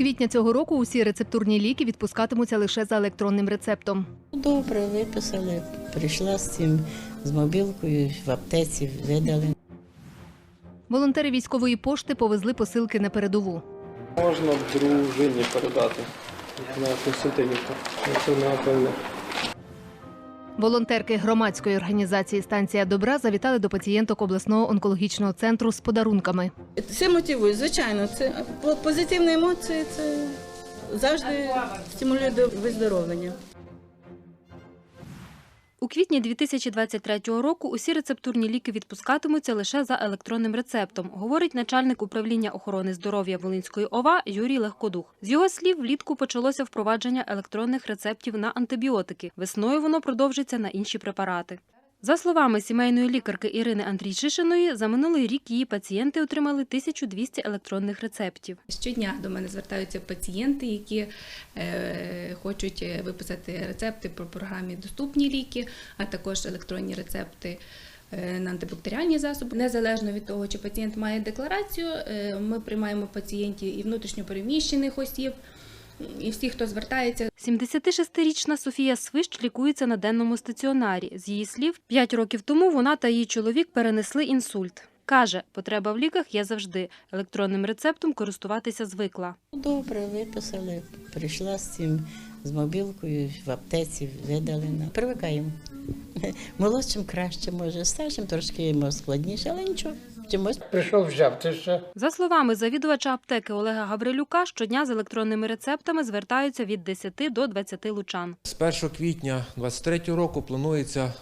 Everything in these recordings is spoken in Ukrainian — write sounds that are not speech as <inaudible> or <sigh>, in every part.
квітня цього року усі рецептурні ліки відпускатимуться лише за електронним рецептом. Добре, виписали. Прийшла з цим з мобілкою в аптеці, видали. Волонтери військової пошти повезли посилки на передову. Можна дружині передати на Константинівку. Це напевно. Волонтерки громадської організації Станція добра завітали до пацієнток обласного онкологічного центру з подарунками. Це мотивує, звичайно. Це позитивні емоції, це завжди стимулює до виздоровлення. У квітні 2023 року усі рецептурні ліки відпускатимуться лише за електронним рецептом, говорить начальник управління охорони здоров'я Волинської ОВА Юрій Легкодух. З його слів, влітку почалося впровадження електронних рецептів на антибіотики. Весною воно продовжиться на інші препарати. За словами сімейної лікарки Ірини Андрійшишиної, за минулий рік її пацієнти отримали 1200 електронних рецептів. Щодня до мене звертаються пацієнти, які е, хочуть е, виписати рецепти по програмі Доступні ліки, а також електронні рецепти. е, На антибактеріальні засоби незалежно від того, чи пацієнт має декларацію, ми приймаємо пацієнтів і внутрішньопереміщених осіб, і всі, хто звертається, 76-річна Софія Свищ лікується на денному стаціонарі. З її слів, 5 років тому вона та її чоловік перенесли інсульт. Каже, потреба в ліках є завжди. Електронним рецептом користуватися звикла. Добре, виписали. Прийшла з цим з мобілкою в аптеці, видали. Привикаємо. <laughs> Молодшим краще, може, старшим трошки йому складніше, але нічого. Чимось Прийшов взяв, ти ще. За словами завідувача аптеки Олега Гаврилюка, щодня з електронними рецептами звертаються від 10 до 20 лучан. З 1 квітня 2023 року планується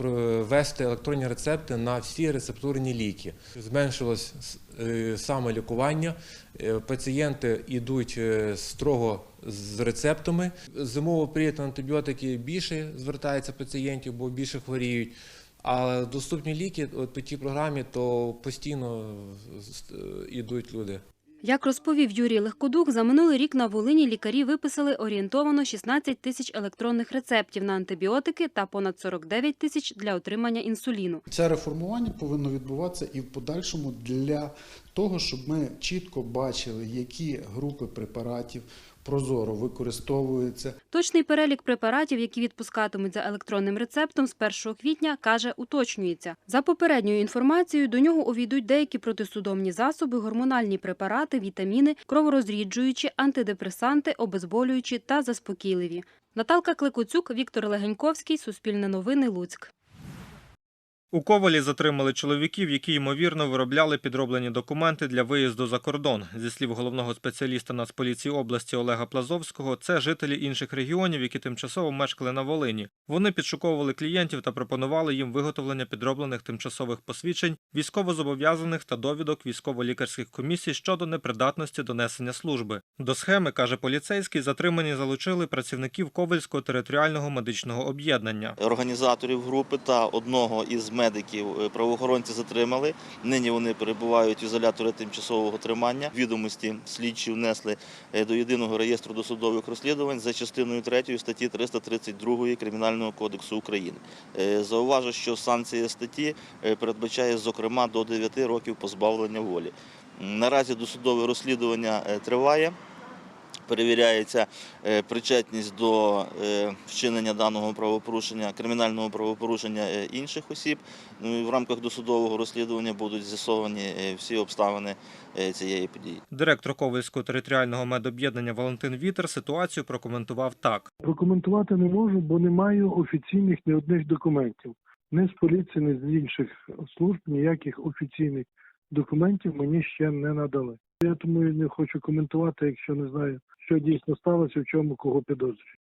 е, ввести електронні рецепти на всі рецептурні ліки. Зменшилось е, саме лікування. Е, Пацієнти йдуть е, строго з рецептами. Зимовий період антибіотики більше звертається пацієнтів, бо більше хворіють. А доступні ліки от по тій програмі, то постійно е, йдуть люди. Як розповів Юрій Легкодух, за минулий рік на Волині лікарі виписали орієнтовано 16 тисяч електронних рецептів на антибіотики та понад 49 тисяч для отримання інсуліну. Це реформування повинно відбуватися і в подальшому для того, щоб ми чітко бачили, які групи препаратів прозоро використовуються, Точний перелік препаратів, які відпускатимуть за електронним рецептом з 1 квітня, каже, уточнюється. За попередньою інформацією, до нього увійдуть деякі протисудомні засоби, гормональні препарати, вітаміни, кроворозріджуючі, антидепресанти, обезболюючі та заспокійливі. Наталка Кликоцюк, Віктор Легеньковський, Суспільне новини, Луцьк. У Ковалі затримали чоловіків, які ймовірно виробляли підроблені документи для виїзду за кордон. Зі слів головного спеціаліста Нацполіції області Олега Плазовського, це жителі інших регіонів, які тимчасово мешкали на Волині. Вони підшуковували клієнтів та пропонували їм виготовлення підроблених тимчасових посвідчень, військовозобов'язаних та довідок військово-лікарських комісій щодо непридатності до несення служби. До схеми, каже поліцейський, затримані залучили працівників Ковальського територіального медичного об'єднання. Організаторів групи та одного із медиків е, правоохоронці затримали. Нині вони перебувають в ізоляторі тимчасового тримання. Відомості слідчі внесли е, до єдиного реєстру досудових розслідувань за частиною 3 статті 332 Кримінального кодексу України. Е, Зауважу, що санкція статті передбачає, зокрема, до 9 років позбавлення волі. Наразі досудове розслідування триває. Перевіряється е, причетність до е, вчинення даного правопорушення, кримінального правопорушення е, інших осіб. Ну і в рамках досудового розслідування будуть з'ясовані всі обставини цієї події. Директор Ковальського територіального медоб'єднання Валентин Вітер ситуацію прокоментував так. Прокоментувати не можу, бо не маю офіційних ні одних документів. Не з поліції, ні з інших служб ніяких офіційних документів мені ще не надали. Я тому і не хочу коментувати, якщо не знаю, що дійсно сталося, в чому кого підозрюють.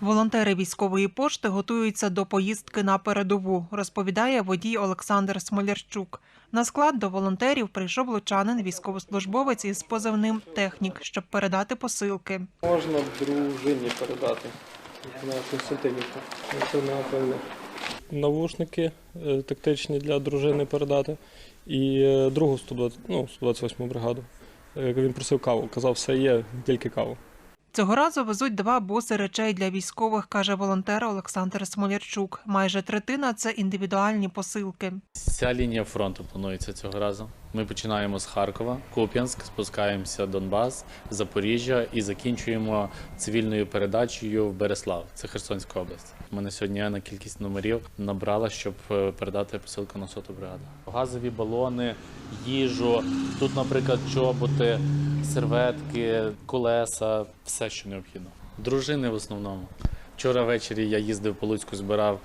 Волонтери військової пошти готуються до поїздки на передову, розповідає водій Олександр Смолярчук. На склад до волонтерів прийшов лучанин військовослужбовець із позивним технік, щоб передати посилки. Можна дружині передати на Константинівку. Це напевно. Навушники е, тактичні для дружини передати. І е, другу 120, ну, 128 бригаду. Е, Він просив каву. Казав, все є, тільки каву. Цього разу везуть два боси речей для військових, каже волонтер Олександр Смолярчук. Майже третина це індивідуальні посилки. Ця лінія фронту планується цього разу. Ми починаємо з Харкова, Куп'янськ, спускаємося Донбас, Запоріжжя і закінчуємо цивільною передачею в Береслав. Це Херсонська область. У мене сьогодні на кількість номерів набрала, щоб е, передати посилку на соту бригаду. Газові балони, їжу. Тут, наприклад, чоботи, серветки, колеса, все, що необхідно. Дружини в основному. Вчора ввечері я їздив по Луцьку, збирав.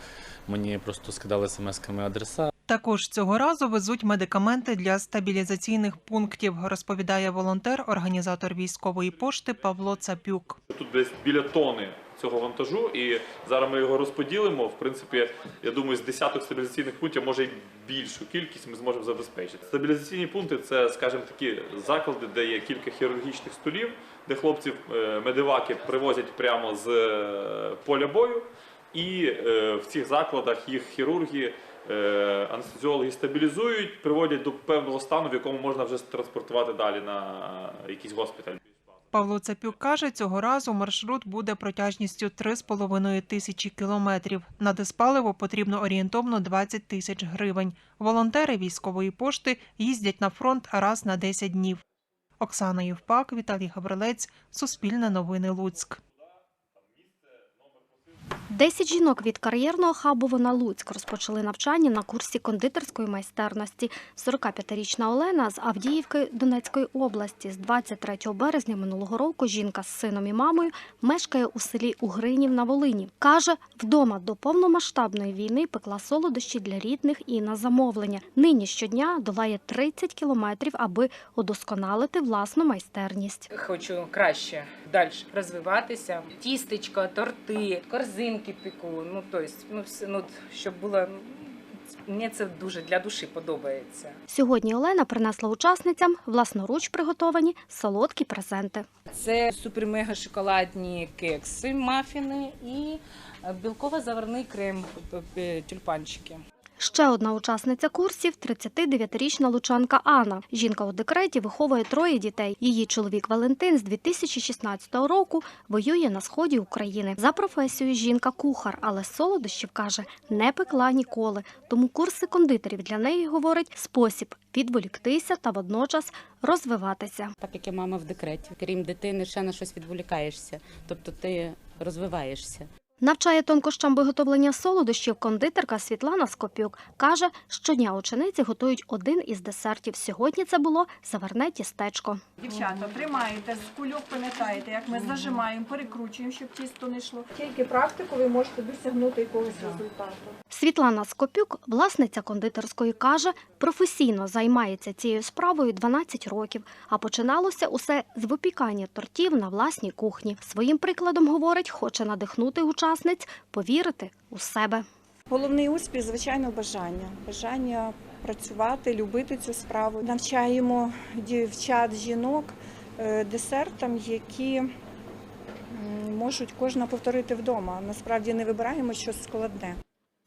Мені просто скидали смс-ками адреса. Також цього разу везуть медикаменти для стабілізаційних пунктів, розповідає волонтер, організатор військової пошти Павло Цапюк. Тут десь біля тони цього вантажу, і зараз ми його розподілимо. В принципі, я думаю, з десяток стабілізаційних пунктів, може й більшу кількість ми зможемо забезпечити. Стабілізаційні пункти це, скажімо, такі заклади, де є кілька хірургічних столів, де хлопців е, медиваки привозять прямо з е, поля бою, і е, в цих закладах їх хірурги. Е, Анестезіологи стабілізують, приводять до певного стану, в якому можна вже транспортувати далі на якийсь госпіталь. Павло Цапюк каже, цього разу маршрут буде протяжністю 3,5 тисячі кілометрів. На диспаливо потрібно орієнтовно 20 тисяч гривень. Волонтери військової пошти їздять на фронт раз на 10 днів. Оксана Євпак, Віталій Гаврилець, Суспільне новини Луцьк. Десять жінок від кар'єрного хабу «Вона Луцьк розпочали навчання на курсі кондитерської майстерності. 45-річна Олена з Авдіївки Донецької області з 23 березня минулого року жінка з сином і мамою мешкає у селі Угринів на Волині. Каже, вдома до повномасштабної війни пекла солодощі для рідних і на замовлення. Нині щодня долає 30 кілометрів, аби удосконалити власну майстерність. Хочу краще далі розвиватися. Тістечка, торти, корзинки пеку. Ну тобто, ну все ну щоб було. ну, Мені це дуже для душі подобається. Сьогодні Олена принесла учасницям власноруч приготовані солодкі презенти. Це супер-мега шоколадні кекси, мафіни і е, білково-заварний крем е, е, тюльпанчики. Ще одна учасниця курсів 39-річна лучанка Анна. Жінка у декреті виховує троє дітей. Її чоловік Валентин з 2016 року воює на сході України. За професією жінка кухар, але солодощів каже, не пекла ніколи. Тому курси кондитерів для неї говорить спосіб відволіктися та водночас розвиватися. Так як я мама в декреті, крім дитини, ще на щось відволікаєшся, тобто ти розвиваєшся. Навчає тонкощам виготовлення солодощів кондитерка Світлана Скопюк. Каже, щодня учениці готують один із десертів. Сьогодні це було заварне тістечко. Дівчата, тримаєте, з кульок пам'ятаєте, як ми зажимаємо, перекручуємо, щоб тісто не йшло. Тільки практику ви можете досягнути якогось результату. Світлана Скопюк, власниця кондитерської, каже, професійно займається цією справою 12 років, а починалося усе з випікання тортів на власній кухні. Своїм прикладом говорить, хоче надихнути учасниць повірити у себе. Головний успіх, звичайно, бажання. Бажання працювати, любити цю справу. Навчаємо дівчат, жінок е, десертам, які можуть кожна повторити вдома. Насправді не вибираємо щось складне.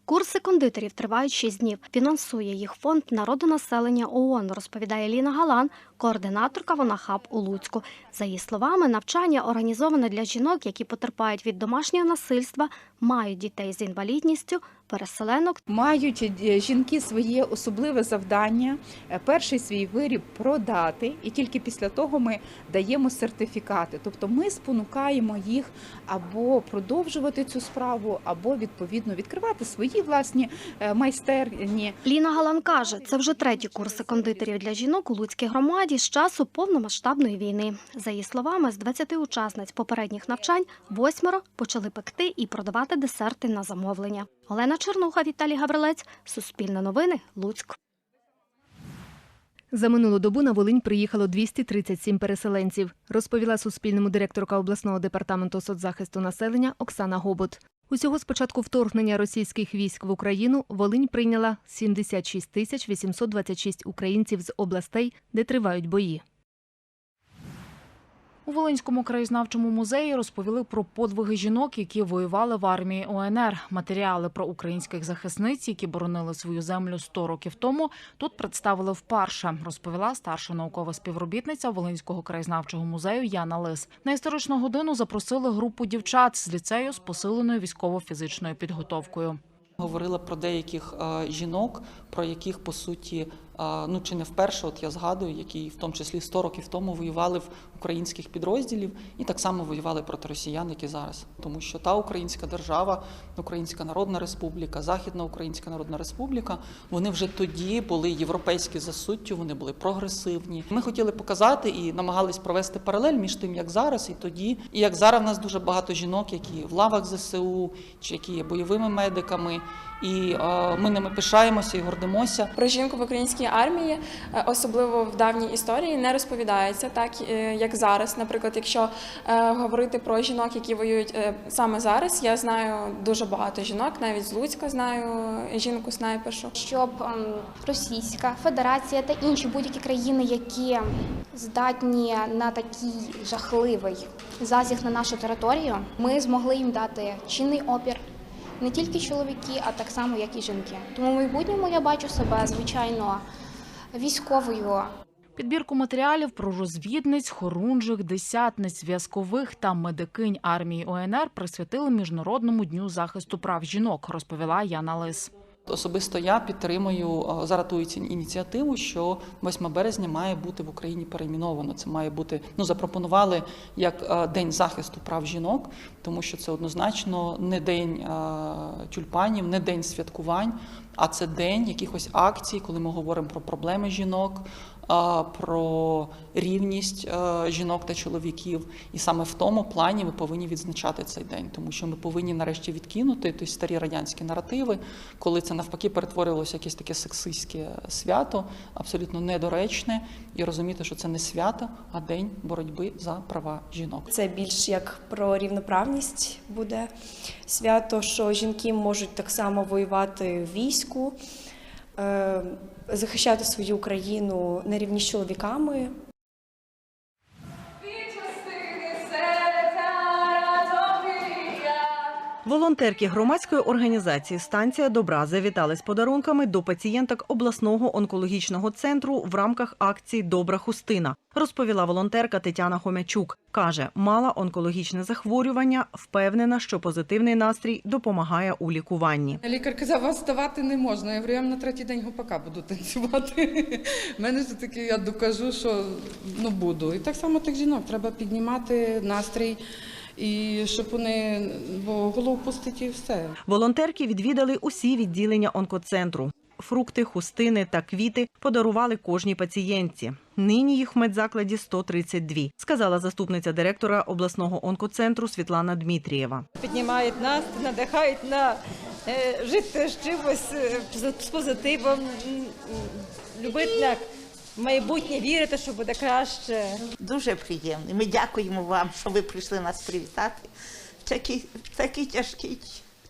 Курси кондитерів тривають 6 днів. Фінансує їх фонд народонаселення ООН, розповідає Ліна Галан, координаторка «Вонахаб» у Луцьку. За її словами, навчання організоване для жінок, які потерпають від домашнього насильства, мають дітей з інвалідністю, переселенок. Мають е, жінки своє особливе завдання е, перший свій виріб продати, і тільки після того ми даємо сертифікати. Тобто ми спонукаємо їх або продовжувати цю справу, або відповідно відкривати свої власні е, майстерні. Ліна Галан каже, це вже треті курси кондитерів для жінок у Луцькій громаді з часу повномасштабної війни. За її словами, з 20 учасниць попередніх навчань восьмеро почали пекти і продавати десерти на замовлення. Олена Чернуха, Віталій Гаврилець, Суспільне новини, Луцьк. За минулу добу на Волинь приїхало 237 переселенців, розповіла Суспільному директорка обласного департаменту соцзахисту населення Оксана Гобот. Усього з початку вторгнення російських військ в Україну Волинь прийняла 76 тисяч 826 українців з областей, де тривають бої. У Волинському краєзнавчому музеї розповіли про подвиги жінок, які воювали в армії УНР. Матеріали про українських захисниць, які боронили свою землю 100 років тому, тут представили вперше, розповіла старша наукова співробітниця Волинського краєзнавчого музею Яна Лис. На історичну годину запросили групу дівчат з ліцею з посиленою військово-фізичною підготовкою. Говорила про деяких е, жінок, про яких по суті ну чи не вперше, от я згадую, які в тому числі 100 років тому воювали в українських підрозділів і так само воювали проти росіян, які зараз. Тому що та українська держава, Українська Народна Республіка, Західна Українська Народна Республіка, вони вже тоді були європейські за суттю, вони були прогресивні. Ми хотіли показати і намагались провести паралель між тим, як зараз і тоді. І як зараз в нас дуже багато жінок, які в лавах ЗСУ, чи які є бойовими медиками. І е, ми ними пишаємося і гордимося. Про жінку в українській армії, е, особливо в давній історії, не розповідається так, е, як зараз. Наприклад, якщо е, говорити про жінок, які воюють саме зараз, я знаю дуже багато жінок, навіть з Луцька знаю жінку снайпершу. щоб ем, Російська Федерація та інші будь-які країни, які здатні на такий жахливий зазіг на нашу територію, ми змогли їм дати чинний опір. Не тільки чоловіки, а так само, як і жінки. Тому в майбутньому я бачу себе звичайно військовою Підбірку матеріалів про розвідниць, хорунжих, десятниць, зв'язкових та медикинь армії ОНР присвятили Міжнародному дню захисту прав жінок, розповіла Яна Лис. Особисто я підтримую е, зараз ініціативу, що 8 березня має бути в Україні перейменовано. Це має бути ну запропонували як е, день захисту прав жінок, тому що це однозначно не день е, тюльпанів, не день святкувань, а це день якихось акцій, коли ми говоримо про проблеми жінок. Е, Про рівність е, жінок та чоловіків, і саме в тому плані ми повинні відзначати цей день, тому що ми повинні нарешті відкинути ті старі радянські наративи, коли це навпаки перетворилося якесь таке сексистське свято, абсолютно недоречне, і розуміти, що це не свято, а день боротьби за права жінок. Це більш як про рівноправність буде свято, що жінки можуть так само воювати війську, захищати свою країну на рівні з чоловіками. Волонтерки громадської організації Станція добра завітали з подарунками до пацієнток обласного онкологічного центру в рамках акції Добра хустина. Розповіла волонтерка Тетяна Хомячук. каже, мала онкологічне захворювання, впевнена, що позитивний настрій допомагає у лікуванні. Лікар казав, вас здавати не можна. Я говорю, я на третій день гопака буду танцювати. <laughs> Мене ж таки, я докажу, що ну буду. І так само тих жінок треба піднімати настрій. І щоб вони, бо голову пустить і все. Волонтерки відвідали усі відділення онкоцентру. Фрукти, хустини та квіти подарували кожній пацієнтці. Нині їх в медзакладі 132, сказала заступниця директора обласного онкоцентру Світлана Дмитрієва. піднімають нас, надихають на е, жити з чимось е, з позитивом, любити майбутнє, вірити, що буде краще. Дуже приємно. Ми дякуємо вам, що ви прийшли нас привітати в такий, в такий тяжкий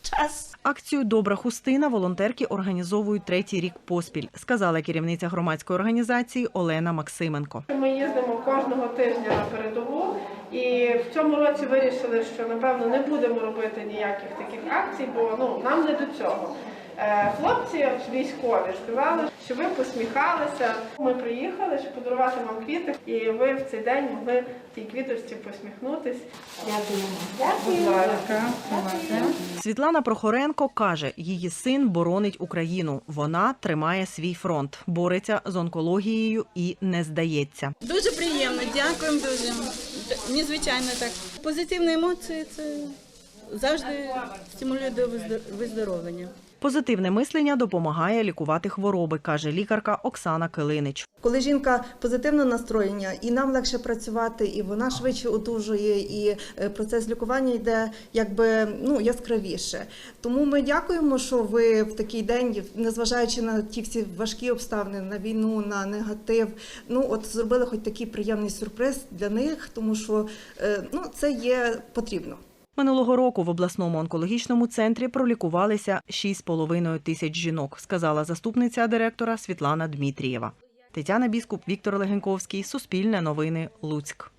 час. Акцію Добра хустина волонтерки організовують третій рік поспіль, сказала керівниця громадської організації Олена Максименко. Ми їздимо кожного тижня на передову, і в цьому році вирішили, що напевно не будемо робити ніяких таких акцій, бо ну нам не до цього. Е, Хлопці військові сказали, що ви посміхалися. Ми приїхали, щоб подарувати вам квіти, і ви в цей день могли тій квіточці посміхнутись. Дякую. Ласка. Світлана Прохоренко каже, її син боронить Україну. Вона тримає свій фронт, бореться з онкологією і не здається. Дуже приємно, дякуємо дуже. Мені звичайно так. Позитивні емоції це завжди стимулює до виздо- виздоровлення. Позитивне мислення допомагає лікувати хвороби, каже лікарка Оксана Килинич. Коли жінка позитивно настроєння, і нам легше працювати, і вона швидше одужує, і е, процес лікування йде якби ну яскравіше. Тому ми дякуємо, що ви в такий день, незважаючи на ті всі важкі обставини, на війну, на негатив, ну от зробили хоч такий приємний сюрприз для них, тому що е, ну це є потрібно. Минулого року в обласному онкологічному центрі пролікувалися 6,5 тисяч жінок, сказала заступниця директора Світлана Дмитрієва. Тетяна Біскуп, Віктор Легеньковський, Суспільне новини, Луцьк.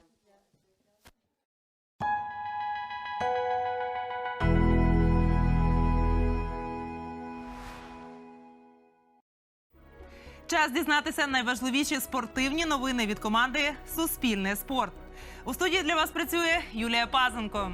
Час дізнатися найважливіші спортивні новини від команди Суспільне спорт. У студії для вас працює Юлія Пазенко.